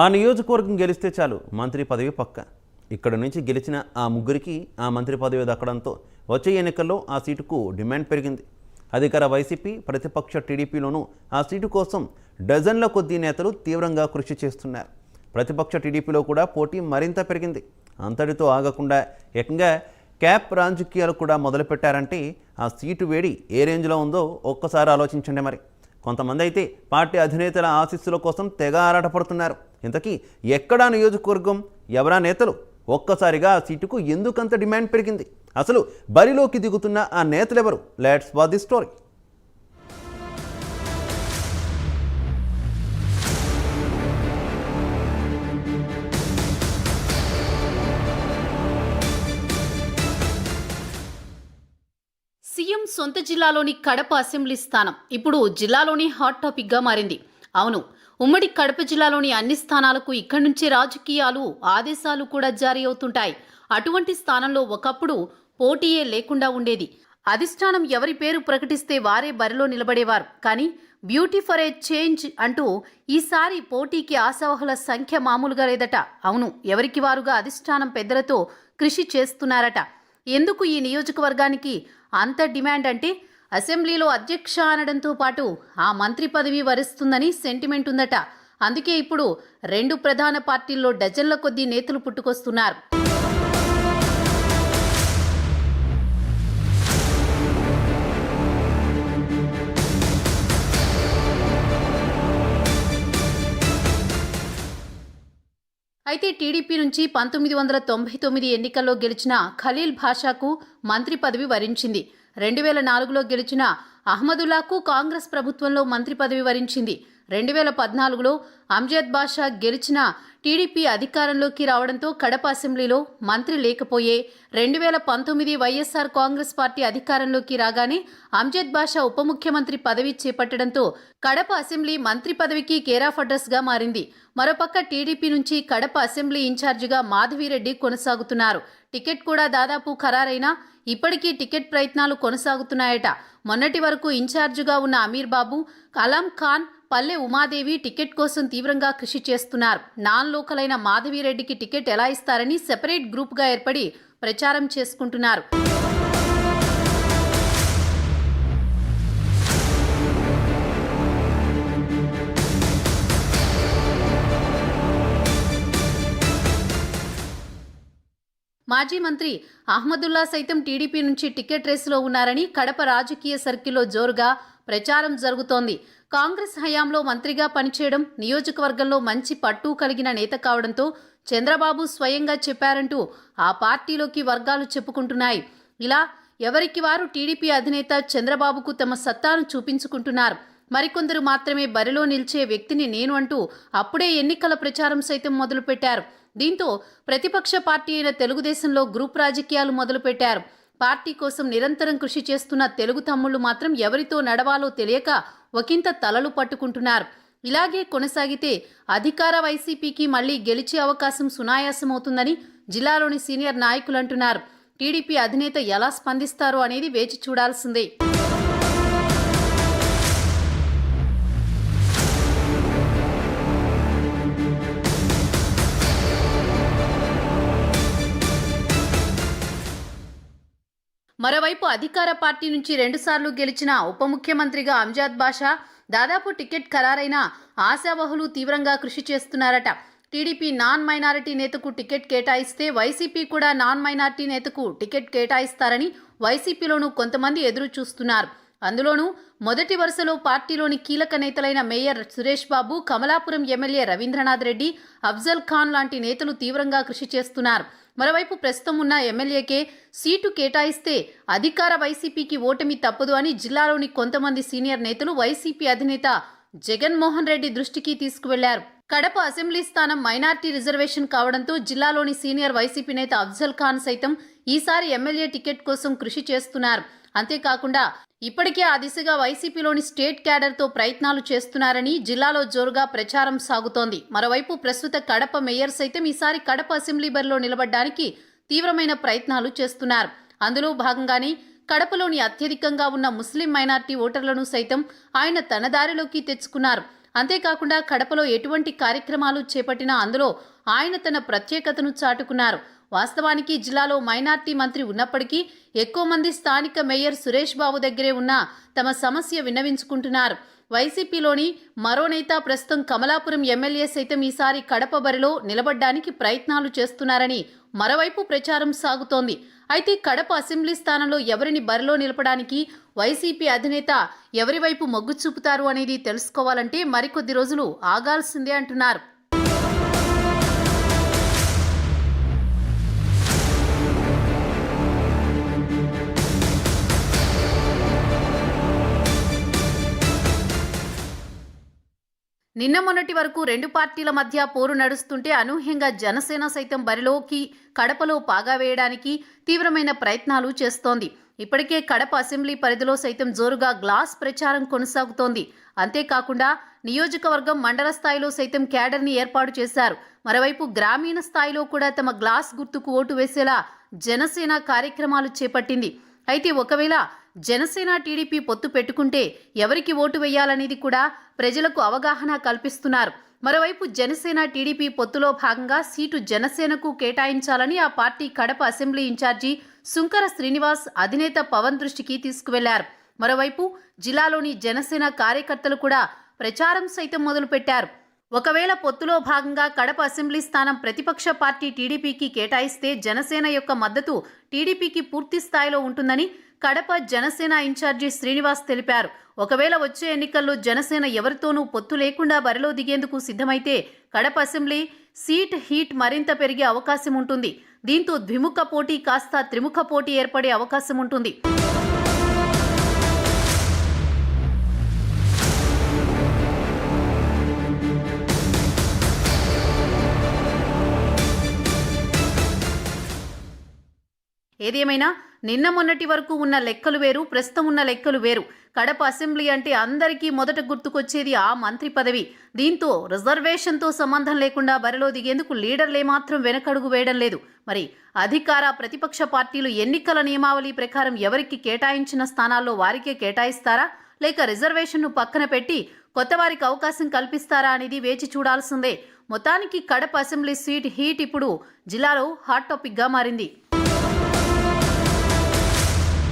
ఆ నియోజకవర్గం గెలిస్తే చాలు. మంత్రి పదవి పక్క. ఇక్కడ నుంచి గెలిచిన ఆ ముగ్గురికి ఆ మంత్రి పదవి దక్కడంతో వచ్చే ఎన్నికల్లో ఆ సీటుకు డిమాండ్ పెరిగింది. అధికార వైసీపీ ప్రతిపక్ష టీడీపీలోనూ ఆ సీటు కోసం డజన్ల కొద్దీ నేతలు తీవ్రంగా కృషి చేస్తున్నారు. ప్రతిపక్ష టీడీపీలో కూడా పోటీ మరింత పెరిగింది. అంతటితో ఆగకుండా ఏకంగా క్యాప్ రాజకీయాలు కూడా మొదలుపెట్టారంటే ఆ సీటు వేడి ఏ రేంజ్లో ఉందో ఒక్కసారి ఆలోచించండి మరి. కొంతమంది అయితే పార్టీ అధినేతల ఆశీస్సుల కోసం తెగ ఆరాటపడుతున్నారు. ఇంతకీ ఎక్కడా నియోజకవర్గం ఎవరా నేతలు? ఒక్కసారిగా ఆ సీటుకు ఎందుకంత డిమాండ్ పెరిగింది? అసలు బరిలోకి దిగుతున్న ఆ నేతలెవరు? Let's watch the story. సొంత జిల్లాలోని కడప అసెంబ్లీ స్థానం. ఇప్పుడు జిల్లాలోని హాట్ టాపిక్గా మారింది. అవును ఉమ్మడి కడప జిల్లాలోని అన్ని స్థానాలకు ఇక్కడి నుంచే రాజకీయాలు ఆదేశాలు కూడా జారీ అవుతుంటాయి. అటువంటి స్థానంలో ఒకప్పుడు పోటీయే లేకుండా ఉండేది. అధిష్టానం ఎవరి పేరు ప్రకటిస్తే వారే బరిలో నిలబడేవారు. కానీ బ్యూటీ ఫర్ ఏ చేంజ్ అంటూ ఈసారి పోటీకి ఆశావహుల సంఖ్య మామూలుగా లేదట. అవును ఎవరికి వారుగా అధిష్టానం పెద్దలతో కృషి చేస్తున్నారట. ఎందుకు ఈ నియోజకవర్గానికి అంత డిమాండ్ అంటే అసెంబ్లీలో అధ్యక్ష అనడంతో పాటు ఆ మంత్రి పదవి వరిస్తుందని సెంటిమెంట్ ఉందట. అందుకే ఇప్పుడు రెండు ప్రధాన పార్టీల్లో డజన్ల కొద్దీ నేతలు పుట్టుకొస్తున్నారు. అయితే టీడీపీ నుంచి పంతొమ్మిది వందల తొంభై తొమ్మిది ఎన్నికల్లో గెలిచిన ఖలీల్ భాషాకు మంత్రి పదవి వరించింది. రెండు వేల నాలుగులో గెలిచిన అహ్మదుల్లాకు కాంగ్రెస్ ప్రభుత్వంలో మంత్రి పదవి వరించింది. రెండు వేల పద్నాలుగులో అంజద్ బాషా గెలిచిన టీడీపీ అధికారంలోకి రావడంతో కడప అసెంబ్లీలో మంత్రి లేకపోయే రెండు వేల పంతొమ్మిది వైఎస్ఆర్ కాంగ్రెస్ పార్టీ అధికారంలోకి రాగానే అంజద్ బాషా ఉప ముఖ్యమంత్రి పదవి చేపట్టడంతో కడప అసెంబ్లీ మంత్రి పదవికి కేరాఫ్ అడ్రస్గా మారింది. మరోపక్క టీడీపీ నుంచి కడప అసెంబ్లీ ఇన్ఛార్జిగా మాధవిరెడ్డి కొనసాగుతున్నారు. టికెట్ కూడా దాదాపు ఖరారైనా ఇప్పటికీ టికెట్ ప్రయత్నాలు కొనసాగుతున్నాయట. మొన్నటి వరకు ఇన్ఛార్జిగా ఉన్న అమీర్ బాబు కలాం ఖాన్ పల్లె ఉమాదేవి టికెట్ కోసం తీవ్రంగా కృషి చేస్తున్నారు. నాన్ లోకల్ మాధవిరెడ్డికి టికెట్ ఎలా ఇస్తారని సెపరేట్ గ్రూప్గా ఏర్పడి ప్రచారం చేసుకుంటున్నారు. మాజీ మంత్రి అహ్మదుల్లా సైతం టీడీపీ నుంచి టికెట్ రేసులో ఉన్నారని కడప రాజకీయ సర్కిల్లో జోరుగా ప్రచారం జరుగుతోంది. కాంగ్రెస్ హయాంలో మంత్రిగా పనిచేయడం నియోజకవర్గంలో మంచి పట్టు కలిగిన నేత కావడంతో చంద్రబాబు స్వయంగా చెప్పారంటూ ఆ పార్టీలోకి వర్గాలు చెప్పుకుంటున్నాయి. ఇలా ఎవరికి వారు టీడీపీ అధినేత చంద్రబాబుకు తమ సత్తాను చూపించుకుంటున్నారు. మరికొందరు మాత్రమే బరిలో నిలిచే వ్యక్తిని నేను అంటూ అప్పుడే ఎన్నికల ప్రచారం సైతం మొదలుపెట్టారు. దీంతో ప్రతిపక్ష పార్టీ అయిన తెలుగుదేశంలో గ్రూప్ రాజకీయాలు మొదలుపెట్టారు. పార్టీ కోసం నిరంతరం కృషి చేస్తున్న తెలుగు తమ్ముళ్ళు మాత్రం ఎవరితో నడవాలో తెలియక ఒకంత తలలు పట్టుకుంటున్నారు. ఇలాగే కొనసాగితే అధికార వైసీపీకి మళ్ళీ గెలిచే అవకాశం సునాయాసమవుతుందని జిల్లాలోని సీనియర్ నాయకులు అంటున్నారు. టీడీపీ అధినేత ఎలా స్పందిస్తారో అనేది వేచి చూడాల్సిందే. మరోవైపు అధికార పార్టీ నుంచి రెండుసార్లు గెలిచిన ఉప ముఖ్యమంత్రిగా అంజాద్ బాషా దాదాపు టికెట్ ఖరారైన ఆశావహులు తీవ్రంగా కృషి చేస్తున్నారట. టీడీపీ నాన్ మైనారిటీ నేతకు టికెట్ కేటాయిస్తే వైసీపీ కూడా నాన్ మైనారిటీ నేతకు టికెట్ కేటాయిస్తారని వైసీపీలోనూ కొంతమంది ఎదురు చూస్తున్నారు అందులోనూ మొదటి వరుసలో పార్టీలోని కీలక నేతలైన మేయర్ సురేష్ బాబు కమలాపురం ఎమ్మెల్యే రవీంద్రనాథ్ రెడ్డి అఫ్జల్ ఖాన్ లాంటి నేతలు తీవ్రంగా కృషి చేస్తున్నారు. మరోవైపు ప్రస్తుతం ఉన్న ఎమ్మెల్యేకే సీటు కేటాయిస్తే అధికార వైసీపీకి ఓటమి తప్పదు అని జిల్లాలోని కొంతమంది సీనియర్ నేతలు వైసీపీ అధినేత జగన్మోహన్ రెడ్డి దృష్టికి తీసుకువెళ్ళారు. కడప అసెంబ్లీ స్థానం మైనార్టీ రిజర్వేషన్ కావడంతో జిల్లాలోని సీనియర్ వైసీపీ నేత అఫ్జల్ ఖాన్ సైతం ఈసారి ఎమ్మెల్యే టికెట్ కోసం కృషి చేస్తున్నారు. అంతేకాకుండా ఇప్పటికే ఆ దిశగా వైసీపీలోని స్టేట్ క్యాడర్తో ప్రయత్నాలు చేస్తున్నారని జిల్లాలో జోరుగా ప్రచారం సాగుతోంది. మరోవైపు ప్రస్తుత కడప మేయర్ సైతం ఈసారి కడప అసెంబ్లీ బరిలో నిలబడ్డానికి తీవ్రమైన ప్రయత్నాలు చేస్తున్నారు. అందులో భాగంగానే కడపలోని అత్యధికంగా ఉన్న ముస్లిం మైనార్టీ ఓటర్లను సైతం ఆయన తన దారిలోకి తెచ్చుకున్నారు. అంతేకాకుండా కడపలో ఎటువంటి కార్యక్రమాలు చేపట్టినా అందులో ఆయన తన ప్రత్యేకతను చాటుకున్నారు. వాస్తవానికి జిల్లాలో మైనార్టీ మంత్రి ఉన్నప్పటికీ ఎక్కువ మంది స్థానిక మేయర్ సురేష్ బాబు దగ్గరే ఉన్న తమ సమస్య విన్నవించుకుంటున్నారు. వైసీపీలోని మరో నేత ప్రస్తుతం కమలాపురం ఎమ్మెల్యే సైతం ఈసారి కడప బరిలో నిలబడ్డానికి ప్రయత్నాలు చేస్తున్నారని మరోవైపు ప్రచారం సాగుతోంది. అయితే కడప అసెంబ్లీ స్థానంలో ఎవరిని బరిలో నిలపడానికి వైసీపీ అధినేత ఎవరివైపు మొగ్గు చూపుతారు అనేది తెలుసుకోవాలంటే మరికొద్ది రోజులు ఆగాల్సిందే అంటున్నారు. నిన్న మొన్నటి వరకు రెండు పార్టీల మధ్య పోరు నడుస్తుంటే అనూహ్యంగా జనసేన సైతం బరిలోకి కడపలో పాగా వేయడానికి తీవ్రమైన ప్రయత్నాలు చేస్తోంది. ఇప్పటికే కడప అసెంబ్లీ పరిధిలో సైతం జోరుగా గ్లాస్ ప్రచారం కొనసాగుతోంది. అంతేకాకుండా నియోజకవర్గం మండల స్థాయిలో సైతం క్యాడర్ని ఏర్పాటు చేశారు. మరోవైపు గ్రామీణ స్థాయిలో కూడా తమ గ్లాస్ గుర్తుకు ఓటు వేసేలా జనసేన కార్యక్రమాలు చేపట్టింది. అయితే ఒకవేళ జనసేన టీడీపీ పొత్తు పెట్టుకుంటే ఎవరికి ఓటు వేయాలనేది కూడా ప్రజలకు అవగాహన కల్పిస్తున్నారు. మరోవైపు జనసేన టీడీపీ పొత్తులో భాగంగా సీటు జనసేనకు కేటాయించాలని ఆ పార్టీ కడప అసెంబ్లీ ఇన్ఛార్జి సుంకర శ్రీనివాస్ అధినేత పవన్ దృష్టికి తీసుకువెళ్ళారు. మరోవైపు జిల్లాలోని జనసేన కార్యకర్తలు కూడా ప్రచారం సైతం మొదలుపెట్టారు. ఒకవేళ పొత్తులో భాగంగా కడప అసెంబ్లీ స్థానం ప్రతిపక్ష పార్టీ టీడీపీకి కేటాయిస్తే జనసేన యొక్క మద్దతు టీడీపీకి పూర్తి స్థాయిలో ఉంటుందని కడప జనసేన ఇన్ఛార్జి శ్రీనివాస్ తెలిపారు. ఒకవేళ వచ్చే ఎన్నికల్లో జనసేన ఎవరితోనూ పొత్తు లేకుండా బరిలో దిగేందుకు సిద్ధమైతే కడప అసెంబ్లీ సీట్ హీట్ మరింత పెరిగే అవకాశం ఉంటుంది. దీంతో ద్విముఖ పోటీ కాస్త త్రిముఖ పోటీ ఏర్పడే అవకాశం ఉంటుంది. ఏదేమైనా నిన్న మొన్నటి వరకు ఉన్న లెక్కలు వేరు ప్రస్తుతం ఉన్న లెక్కలు వేరు. కడప అసెంబ్లీ అంటే అందరికీ మొదట గుర్తుకొచ్చేది ఆ మంత్రి పదవి. దీంతో రిజర్వేషన్తో సంబంధం లేకుండా బరిలో దిగేందుకు లీడర్లే మాత్రం వెనకడుగు వేయడం లేదు. మరి అధికార ప్రతిపక్ష పార్టీలు ఎన్నికల నియమావళి ప్రకారం ఎవరికి కేటాయించిన స్థానాల్లో వారికే కేటాయిస్తారా? లేక రిజర్వేషన్ను పక్కన పెట్టి కొత్త వారికి అవకాశం కల్పిస్తారా అనేది వేచి చూడాల్సిందే. మొత్తానికి కడప అసెంబ్లీ సీట్ హీట్ ఇప్పుడు జిల్లాలో హాట్ టాపిక్గా మారింది.